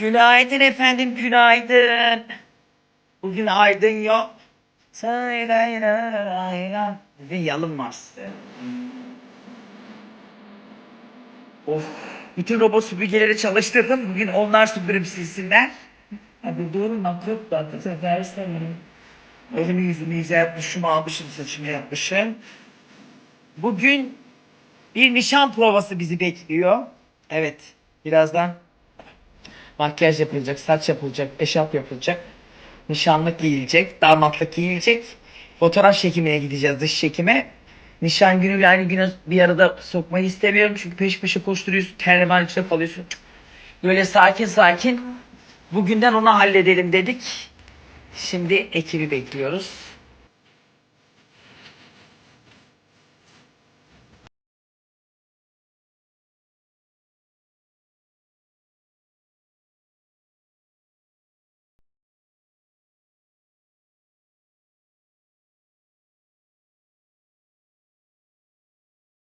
Günaydın efendim, günaydın. Bugün aydın yok. Bugün yalınmaz. Of. Bütün robot süpürgeleri çalıştırdım. Bugün onlar süpürüp silsinler. Hadi durun kırk da sefer istemiyorum. Elimi yüzümü iyice yapmışım, almışım, saçımı yapmışım. Bugün bir nişan provası bizi bekliyor. Evet, birazdan makyaj yapılacak, saç yapılacak, eşarp yapılacak. Nişanlık giyilecek, damatlık giyilecek. Fotoğraf çekimine gideceğiz, dış çekime. Nişan günü aynı güne bir arada sokmayı istemiyorum çünkü peş peşe koşturuyorsun, terlemen içinde kalıyorsun. Böyle sakin sakin bugünden onu halledelim dedik. Şimdi ekibi bekliyoruz.